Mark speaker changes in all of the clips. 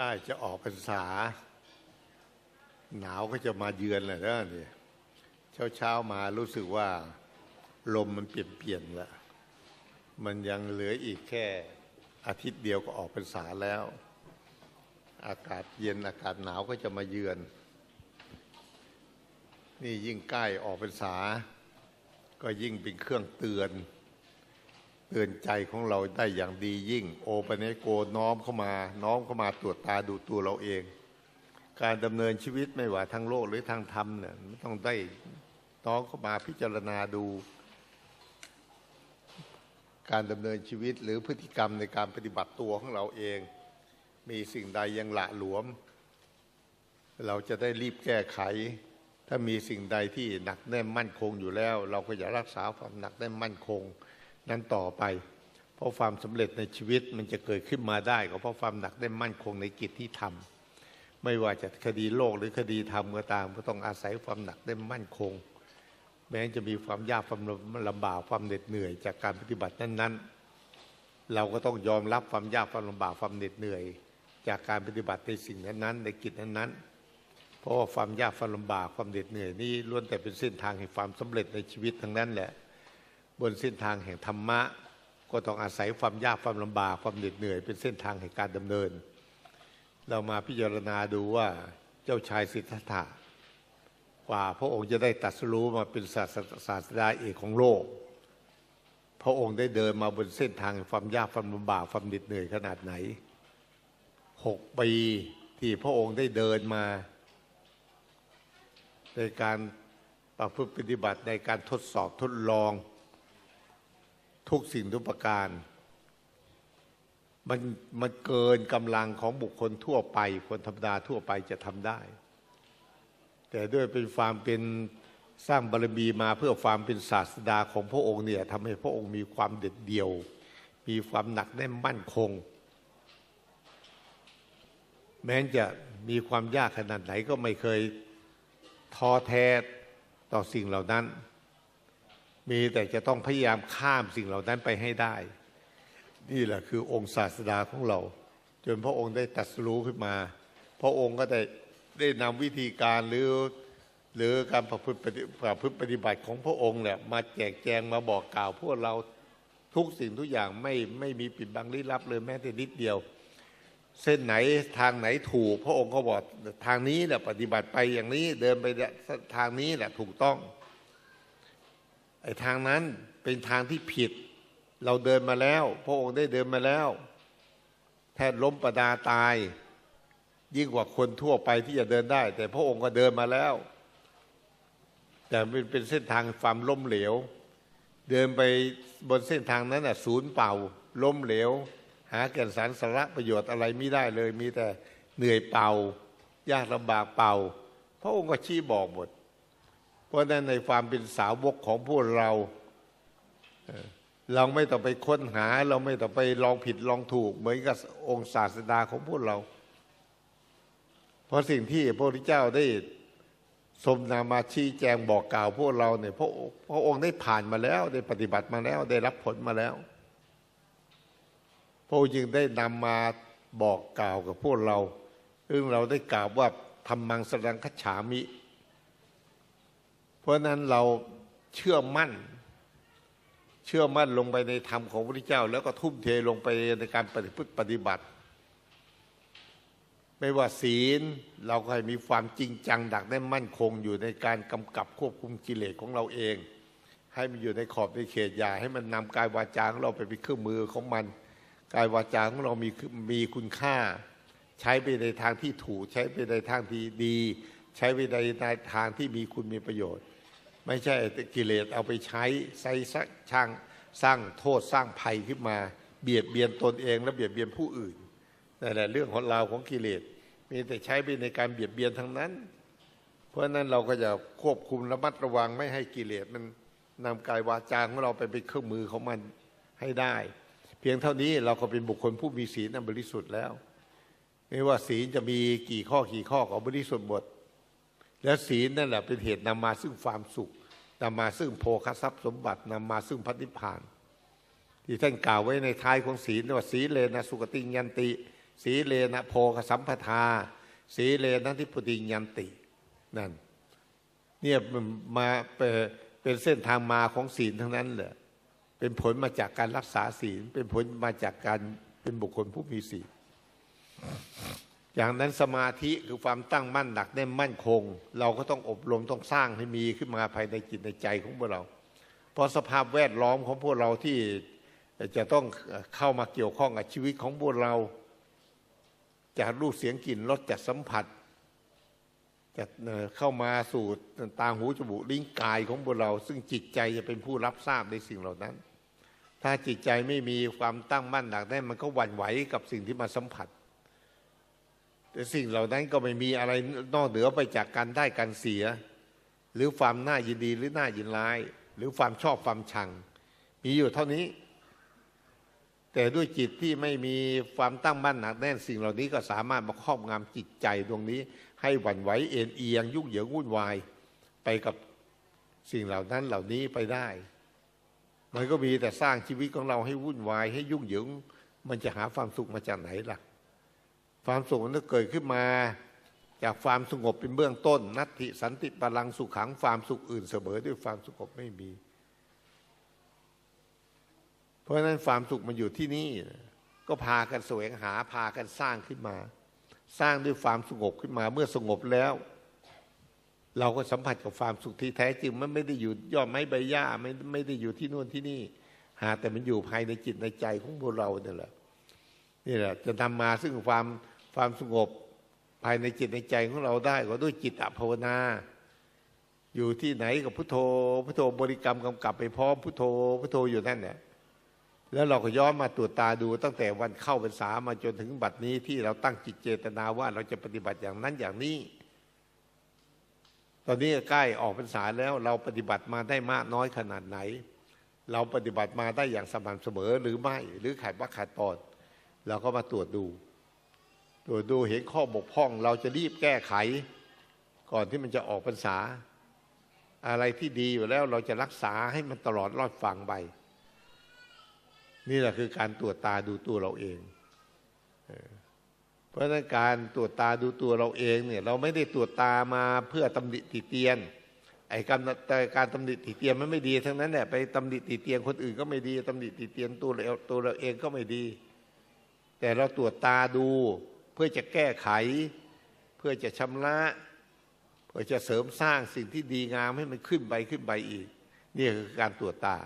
Speaker 1: ใกล้จะออกพรรษา หนาวก็จะมาเยือนแหละนะเนี่ยเช้าเช้าๆมารู้สึกว่า ลมมันเปลี่ยนเปลี่ยนๆละมันยังเหลืออีกแค่อาทิตย์เดียวก็ออกพรรษาแล้ว อากาศเย็นอากาศหนาวก็จะมาเยือน นี่ยิ่งใกล้ออกพรรษา ก็ยิ่งเป็นเครื่องเตือน เตือนใจของเราได้อย่างดียิ่ง โอปเนโกน้อมเข้ามาน้อมเข้ามาตรวจตาดูตัวเราเอง การดำเนินชีวิตไม่ว่าทางโลกหรือทางธรรมเนี่ยไม่ต้องได้น้อมเข้ามาพิจารณาดู การดำเนินชีวิตหรือพฤติกรรมในการปฏิบัติตัวของเราเอง มีสิ่งใดยังละหลวม เราจะได้รีบแก้ไข ถ้ามีสิ่งใดที่หนักแน่นมั่นคงอยู่แล้ว เราก็อย่ารักษาความหนักแน่นมั่นคง นั้นต่อไป เพราะความสำเร็จในชีวิตมันจะเกิดขึ้นมาได้ก็เพราะความหนักแน่นมั่นคงในกิจที่ทำไม่ว่าจะคดีโลกหรือคดีธรรมก็ตาม ก็ต้องอาศัยความหนักแน่นมั่นคง แม้จะมีความยากความลำบากความเหน็ดเหนื่อย จากการปฏิบัตินั้น ๆ เราก็ต้องยอมรับความยากความลำบากความเหน็ดเหนื่อย จากการปฏิบัติในสิ่งนั้นๆในกิจนั้นๆเพราะว่าความยากความลำบากความเหน็ดเหนื่อยนี่ล้วนแต่เป็นเส้นทางแห่งความสำเร็จในชีวิตทั้งนั้นแหละ บนเส้นทางแห่งธรรมะ ก็ต้องอาศัยความยากความลำบากความเหน็ดเหนื่อย เป็นเส้นทางแห่งการดำเนิน เรามาพิจารณาดูว่าเจ้าชายสิทธัตถะกว่าพระองค์จะได้ตรัสรู้มาเป็นศาสศาสดาเอกของโลก พระองค์ได้เดินมาบนเส้นทางความยากความลำบากความเหน็ดเหนื่อยขนาดไหนหกปีที่พระองค์ได้เดินมาในการประพฤติปฏิบัติในการทดสอบทดลอง ทุกสิ่งทุกประการ มันมันเกินกำลังของบุคคลทั่วไป คนธรรมดาทั่วไปจะทำได้ แต่ด้วยเป็นความเป็นสร้างบารมีมาเพื่อความเป็นศาสดาของพระองค์เนี่ยทำให้พระองค์มีความเด็ดเดี่ยว มีความหนักแน่นมั่นคง แม้จะมีความยากขนาดไหนก็ไม่เคยท้อแท้ต่อสิ่งเหล่านั้น มีแต่จะต้องพยายามข้ามสิ่งเหล่านั้นไปให้ได้ นี่แหละคือองค์ศาสดาของเรา จนพระองค์ได้ตรัสรู้ขึ้นมา พระองค์ก็ได้ได้นำวิธีการหรือหรือการประพฤติปฏิประพฤติปฏิบัติของพระองค์เนี่ยมาแจกแจงมาบอกกล่าวพวกเราทุกสิ่งทุกอย่างไม่ไม่มีปิดบังลี้ลับเลยแม้แต่นิดเดียว เส้นไหนทางไหนถูก พระองค์ก็บอกทางนี้แหละปฏิบัติไปอย่างนี้เดินไปทางนี้แหละถูกต้อง ไอ้ทางนั้นเป็นทางที่ผิด เราเดินมาแล้ว พระองค์ได้เดินมาแล้ว แทบล้มประดาตาย ยิ่งกว่าคนทั่วไปที่จะเดินได้ แต่พระองค์ก็เดินมาแล้ว แต่มันเป็นเส้นทางความล้มเหลว เดินไปบนเส้นทางนั้นน่ะศูนย์เป่าล้มเหลว หาแก่นสารสาระประโยชน์อะไรไม่ได้เลย มีแต่เหนื่อยเป่ายากลำบากเป่า พระองค์ก็ชี้บอกหมด เพราะนั้นในความเป็นสาวกของพวกเราเราไม่ต้องไปค้นหา เราไม่ต้องไปลองผิดลองถูก เหมือนกับองค์ศาสดาของพวกเรา เพราะสิ่งที่พระพุทธเจ้าได้สมนามาชี้แจงบอกกล่าวพวกเราเนี่ยพระพระองค์ได้ผ่านมาแล้ว ได้ปฏิบัติมาแล้ว ได้รับผลมาแล้ว พระองค์จึงได้นำมาบอกกล่าวกับพวกเราซึ่งเราได้กล่าวว่าทำมังสรังคัจฉามิ ราะนั้นเราเชื่อมั่น เชื่อมั่นลงไปในธรรมของพระพุทธเจ้า แล้วก็ทุ่มเทลงไปในการปฏิพฤติปฏิบัติ ไม่ว่าศีลเราก็ให้มีความจริงจังดักได้มั่นคงอยู่ในการกำกับควบคุมกิเลสของเราเอง ให้มันอยู่ในขอบในเขตอย่าให้มันนำกายวาจาของเราไปเป็นเครื่องมือของมัน กายวาจาของเรามีมีคุณค่า ใช้ไปในทางที่ถูกใช้ไปในทางที่ดี ใช้ไปในทางที่มีคุณมีประโยชน์ ไม่ใช่กิเลสเอาไปใช้ใส่ช่างสร้างโทษสร้างภัยขึ้นมา เบียดเบียนตนเองและเบียดเบียนผู้อื่นนั่นแหละเรื่องของเราของกิเลสมีแต่ใช้ไปในการเบียดเบียนทั้งนั้น เพราะฉะนั้นเราก็จะควบคุมระมัดระวังไม่ให้กิเลสมันนำกายวาจาของเราไปเป็นเครื่องมือของมันให้ได้ เพียงเท่านี้เราก็เป็นบุคคลผู้มีศีลอันบริสุทธิ์แล้ว ไม่ว่าศีลจะมีกี่ข้อกี่ข้อก็บริสุทธิ์หมดและศีลนั่นแหละเป็นเหตุนำมาซึ่งความสุข นำมาซึ่งโภคทรัพย์สมบัตินำมาซึ่งพัฒนิพพาน ที่ท่านกล่าวไว้ในท้ายของศีลว่าศีเลนะสุกติยันติสีเลนะโพคสัมปทาสีเลนะทิพุติยันตินั่นเนี่ยมันมาเป็นเส้นทางมาของศีลทั้งนั้นเลยเป็นผลมาจากการรักษาศีล เป็นผลมาจากการเป็นบุคคลผู้มีศีล อย่างนั้นสมาธิคือความตั้งมั่นหนักแน่นมั่นคง เราก็ต้องอบรมต้องสร้างให้มีขึ้นมาภายในจิตในใจของพวกเรา เพราะสภาพแวดล้อมของพวกเราที่จะต้องเข้ามาเกี่ยวข้องกับชีวิตของพวกเรา จากรูปเสียงกลิ่นรสจากสัมผัสจะเข้ามาสู่ตาหูจมูกลิ้นกายของพวกเรา ซึ่งจิตใจจะเป็นผู้รับทราบในสิ่งเหล่านั้น ถ้าจิตใจไม่มีความตั้งมั่นหนักแน่นมันก็หวั่นไหวกับสิ่งที่มาสัมผัส แต่สิ่งเหล่านั้นก็ไม่มีอะไรนอกเหนือไปจากการได้การเสีย หรือความน่ายินดีหรือน่ายินร้าย หรือความชอบความชัง มีอยู่เท่านี้ แต่ด้วยจิตที่ไม่มีความตั้งมั่นหนักแน่นสิ่งเหล่านี้ก็สามารถมาครอบงำจิตใจดวงนี้ ให้หวั่นไหวเอ็นเอียง ยุ่งเหยิงวุ่นวายไปกับสิ่งเหล่านั้นเหล่านี้ไปได้ มันก็มีแต่สร้างชีวิตของเราให้วุ่นวายให้ยุ่งเหยิง มันจะหาความสุขมาจากไหนล่ะ ความสุขมันเกิดขึ้นมา จากความสงบเป็นเบื้องต้น นัตติสันติพลังสุขขังความสุขอื่นเสมอด้วยความสงบไม่มี เพราะฉะนั้นความสุขมันอยู่ที่นี่ก็พากันแสวงหาพากันสร้างขึ้นมา สร้างด้วยความสงบขึ้นมา เมื่อสงบแล้ว เราก็สัมผัสกับความสุขที่แท้จริงมันไม่ได้อยู่ยอดไม้ใบหญ้าไม่ไม่ได้อยู่ที่นู่นที่นี่ หาแต่มันอยู่ภายในจิตในใจของพวกเราเนี่ยแหละนี่แหละจะทำมาซึ่งความ ความสงบภายในจิตในใจของเราได้ ก็ด้วยจิตอภาวนา อยู่ที่ไหนกับพุทโธพุทโธบริกรรมกำกับไปพร้อมพุทโธพุทโธอยู่นั่นเนี่ยแล้วเราก็ย้อนมาตรวจตาดูตั้งแต่วันเข้าพรรษามาจนถึงบัดนี้ที่เราตั้งจิตเจตนาว่าเราจะปฏิบัติอย่างนั้นอย่างนี้ ตอนนี้ใกล้ออกพรรษาแล้วเราปฏิบัติมาได้มากน้อยขนาดไหน เราปฏิบัติมาได้อย่างสม่ำเสมอหรือไม่ หรือขาดว่าขาดตอนเราก็มาตรวจดู ตรวจดูเห็นข้อบกพร่องเราจะรีบแก้ไข ก่อนที่มันจะออกพรรษา อะไรที่ดีอยู่แล้วเราจะรักษาให้มันตลอดรอดฟังไป นี่แหละคือการตรวจตาดูตัวเราเอง เพราะฉะนั้นการตรวจตาดูตัวเราเองเนี่ยเราไม่ได้ตรวจตามาเพื่อตำหนิติเตียนไอ้การแต่การตำหนิติเตียนมันไม่ดี ทั้งนั้นแหละไปตำหนิติเตียนคนอื่นก็ไม่ดีตำหนิติเตียนตัวเราตัวเราเองก็ไม่ดี แต่เราตรวจตาดู พื่อจะแก้ไข เพื่อจะชำระเพื่อจะเสริมสร้างสิ่งที่ดีงามให้มันขึ้นไปขึ้นไปอีก นี่คือการตรวจตา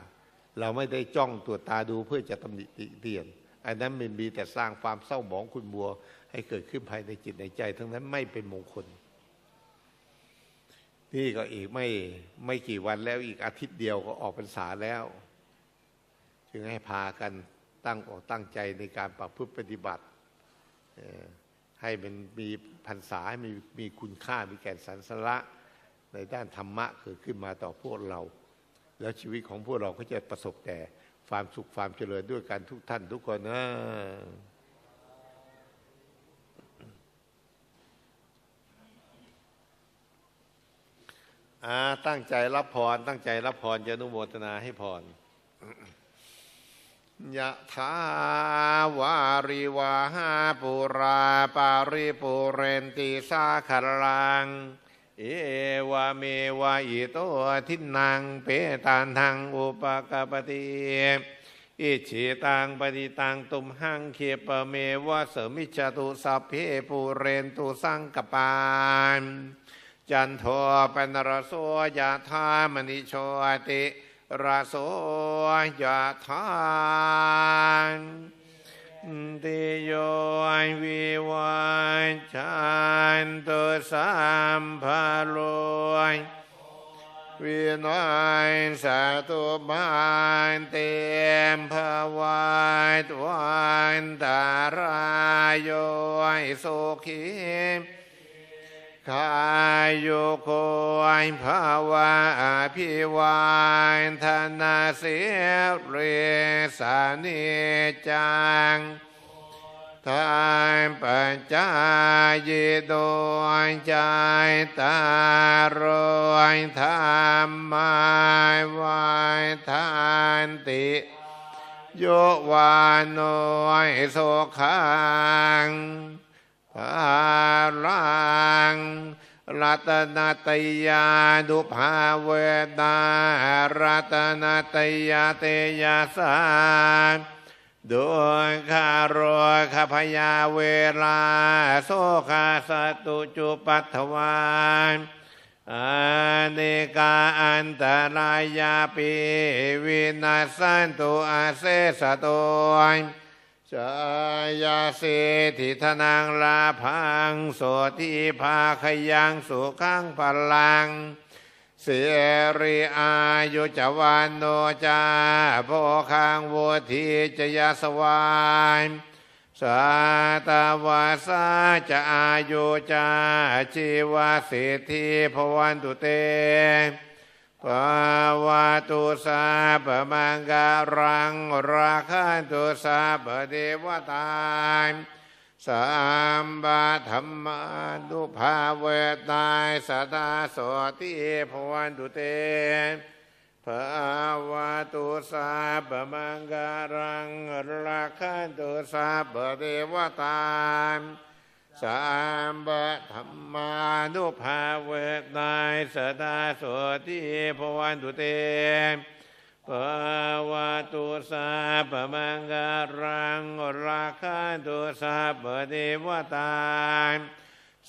Speaker 1: เราไม่ได้จ้องตรวจตาดูเพื่อจะตำหนิติเตียนอันนั้นมันมีแต่สร้างความเศร้าหมองคุณบัว ให้เกิดขึ้นภายในจิตในใจ ทั้งนั้นไม่เป็นมงคล นี่ก็อีกไม่ไม่กี่วันแล้วอีกอาทิตย์เดียวก็ออกพรรษาแล้ว จึงให้พากันตั้งอกตั้งใจในการประพฤติปฏิบัติ ให้มันมีพรรษาให้มีมีคุณค่ามีแก่นสรรสระในด้านธรรมะเกิดขึ้นมาต่อพวกเรา แล้วชีวิตของพวกเราก็จะประสบแต่ความสุขความเจริญด้วยกันทุกท่านทุกคนนะอาตั้งใจรับพร ตั้งใจรับพรจะนุโมทนาให้พร ยะถาวาริวาหาปุราปาริปุเรนติสาคารัง เอวาเมวะอิโตทินังเปตันทังอุปกปติอิชิตังปฏิตังตุมหังเขปเมวะเสมิจตุสัพเพปูเรนตุสังกปานจันโทปนรโสยะธามณิโชติ รโสยะธาติโยวิวันชันตุสัมภโลวินัยสาตุบานเต็มภวัตวันตารายโยสุขี กายโยโกยภาวะอภิวานธนาเสียเรสานิจังทานปัจจายโดยใจตารอยธรรมาวายทานติโยวานโนยโสขัง ลังรัตนาตยาดุภาเวดารัตนาตยาเตยาสาดวงคารคพยาเวลาโสคาสตุจุปัตถวานอเนกาอันตรายาปิวินาสันตุอาเสสตุ ยชายาเสถิธนังลาพังโสทิภาขยังสุขังพลังเสรีอายุจวันโนจาโพคังวุธีจยาสวายสาตาวาสาจะอายุจาชีวาสิทธิพวันตุเต ภาวะตุสาปมังการังราคันตุสาปเดวตาสามบาธรรมานุภาเวตายสตาโสติภวันตุเตภาวะตุสาปมังการังราคันตุสาปเดวตา สามบาธรรมานุภาเวตายสตาโสติภวันตุเตภาวะตุสาปมังการังราคันตุสาปเดวตา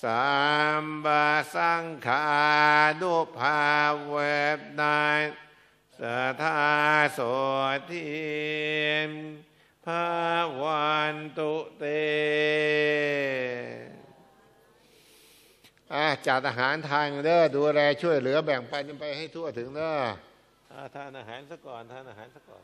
Speaker 1: สามบาสังขานุภาเวทนายสทาโสทิม ภาวันตุเตอะจัดอาหารทางเด้อดูแลช่วยเหลือแบ่งปันไปให้ทั่วถึงเด้ออ่าทานอาหารซะก่อนทานอาหารซะก่อน